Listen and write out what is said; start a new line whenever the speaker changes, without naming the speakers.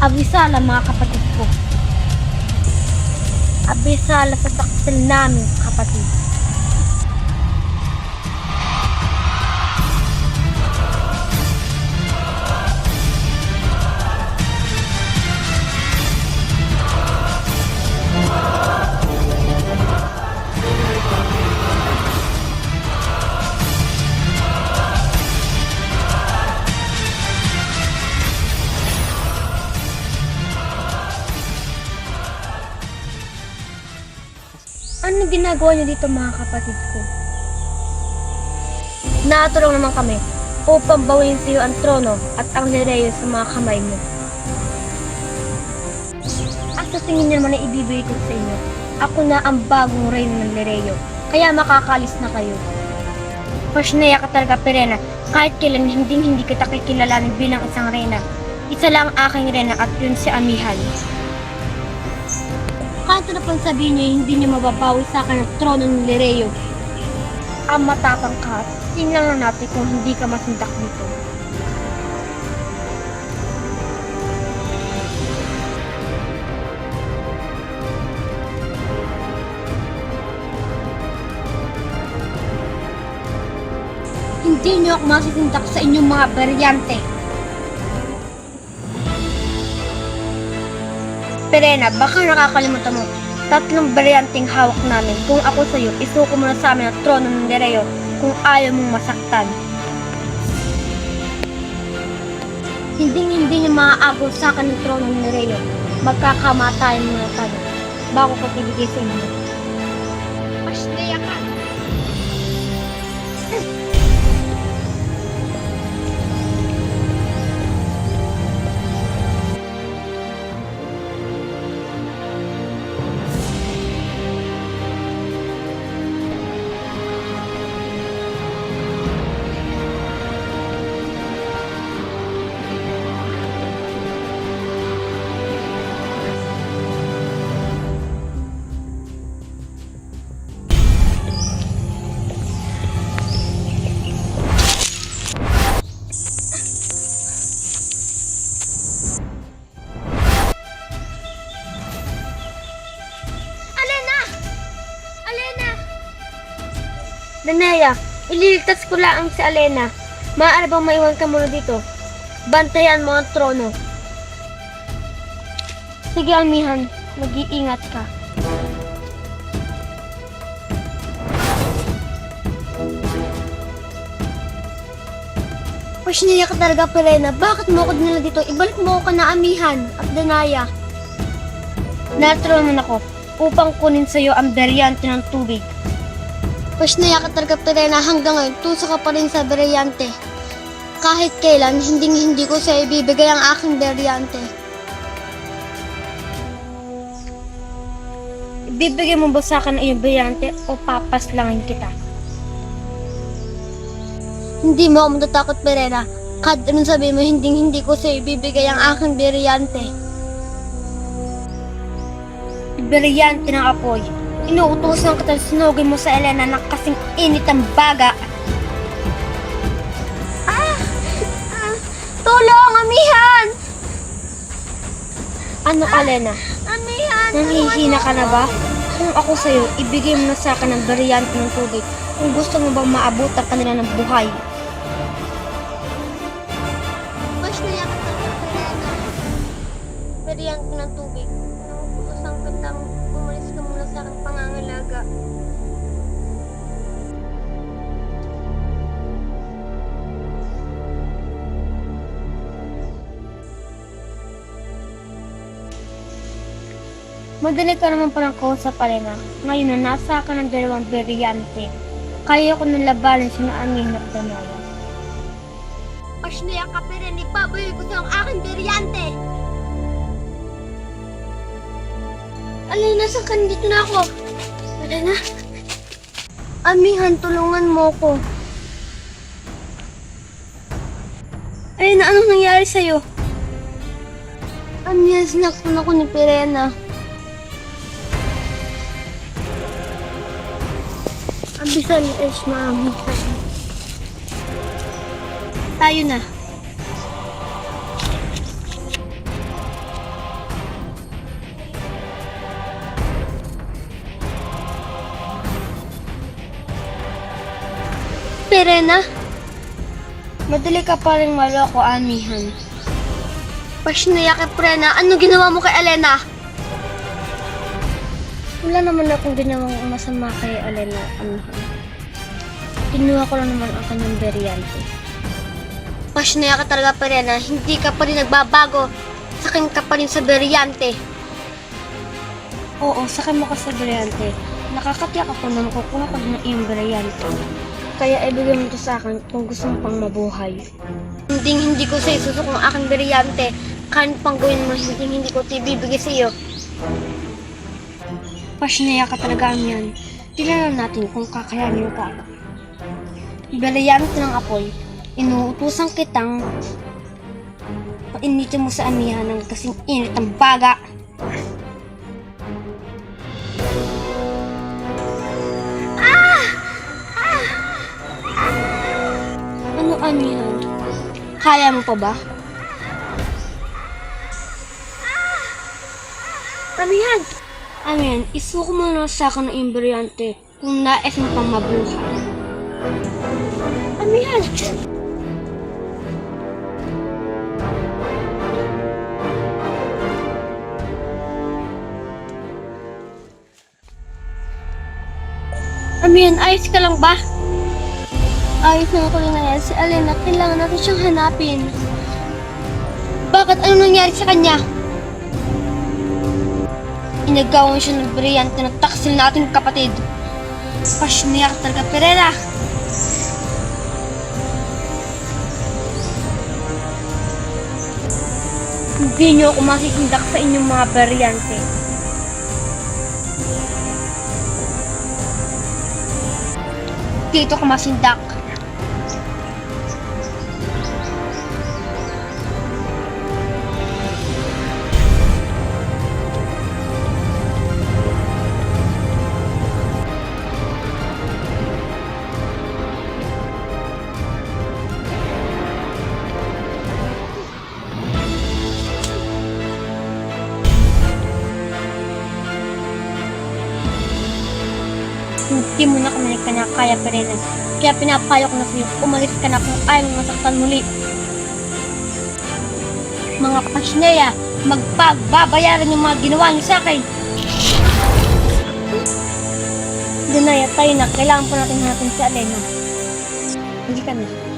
Abisala mga kapatid ko. Abisala sa taksil namin kapatid. Ano ginagawa niyo dito mga kapatid ko? Natulong naman kami upang bawiin sa iyo ang trono at ang lireyo sa mga kamay mo. At sa tingin niyo naman na ibibigay ko sa inyo, ako na ang bagong reyno ng lireyo, kaya makakalis na kayo. Pasnaya ka talaga, Perena. Kahit kailan hindi hindi kita kikilalanin bilang isang reyna. Isa lang ang aking reyna at yun si Amihan. Ano pang sabihin niyo, hindi niyo mababawi sa akin ang trono ng Lireyo. Ang matapang ka, tingnan lang natin kung hindi ka masundak dito. Hindi niyo ako masisindak sa inyong mga baryante. Perena, baka nakakalimutan mo. Tatlong baryanteng hawak namin. Kung ako sa'yo, isuko mo na sa amin ang trono ng Nereo kung ayaw mong masaktan. Hindi hindi niyo maaagaw sa akin ng trono ng Nereo. Magkakamatayan muna tayo bago ko tibigay sa inyo. Pasnaya ka! Danaya, ililigtas ko lang si Alena. Maaari bang maiwan ka muna dito? Bantayan mo ang trono. Sige, Amihan. Mag-iingat ka. Pasniya ka talaga, Perena. Bakit mo ako dinala dito? Ibalik mo ako na Amihan at Danaya. Naturo naman ako upang kunin sa iyo ang beryante ng tubig. Pasnaya ka talaga, Perena. Hanggang ngayon, tuso ka pa rin sa beryante. Kahit kailan, hindi hindi ko sa ibibigay ang aking beryante. Ibibigay mo ba sa akin ang iyong beryante o papaslangin kita? Hindi mo ako matatakot, Perena. Kahit anong sabihin mo, hindi hindi ko sa ibibigay ang aking beryante. Beryante ng apoy. Inuutosan kita na sinugin mo sa Elena na kasing init ang baga. Ah! ah tulong, amihan! Ano, Elena? Amihan! Nanghihina ka na ba? Kung ako sa'yo, ibigay mo na sa akin ang beryante ng tubig kung gusto mo bang maabot ang kanila ng buhay. Mas niyak ka Beryante ng tubig. Pangangalaga. Madali ka naman palang kausap, Alena. Ngayon na nasa ka ng dalawang beryante. Kaya ko nang labanan si Naamin at Danaya. Pasniya ka, pero ipabayoy ko sa ang aking beryante! Alena, saan ka nandito na ako? Alena? Amihan, tulungan mo ko. Alena, anong nangyari sa'yo? Amihan, sinaktan ako ni Perena. Abisan Esh, mami. Tayo na. Sige, Rena. Madali ka pa rin maloko, amihan. Pasnaya kay Prena, ano ginawa mo kay Elena? Wala naman akong ginawang masama kay Elena, amihan. Kinuha ko lang naman ang kanyang beryante. Pasnaya ka talaga, Prena. Hindi ka pa rin nagbabago. Sakin ka pa rin sa beryante. Oo, sakin mo ka sa beryante. Nakakatiyak ako na makukuha ko ng iyong beryante. Kaya ibigay mo ito sa akin kung gusto mo pang mabuhay. Hindi hindi ko sa isusok ang aking beryante. Kahit pang gawin mo, hindi hindi ko ito ibibigay sa iyo. Pasnaya ka talaga ang yan. Tingnan natin kung kakayanin ka. Beryante ng apoy. Inuutusan kitang painitin mo sa amihan ng kasing init ang baga. Kaya mo pa ba? Amihan! Amihan, isuko mo na sa akin ng imbriante kung nais mo pang mabuhay. Amihan! Amihan, ayos ka lang ba? Ayos ako lang yan. Si Alena, kailangan natin siyang hanapin. Bakit? Ano nangyari sa kanya? Inagawan siya ng brillante na taksil na ating kapatid. Pasniyak talaga, Pereira. Hindi niyo ako makikindak sa inyong mga baryante. Dito ka masindak. Hindi mo na kami nagkanakaya pa rin. Kaya pinapayo ko na sa'yo, umalis ka na kung ayaw mo masaktan muli. Mga pasneya, magpagbabayaran yung mga ginawa niyo sa akin. Dinaya tayo na, kailangan po natin hanapin si Alena. Hindi ka na.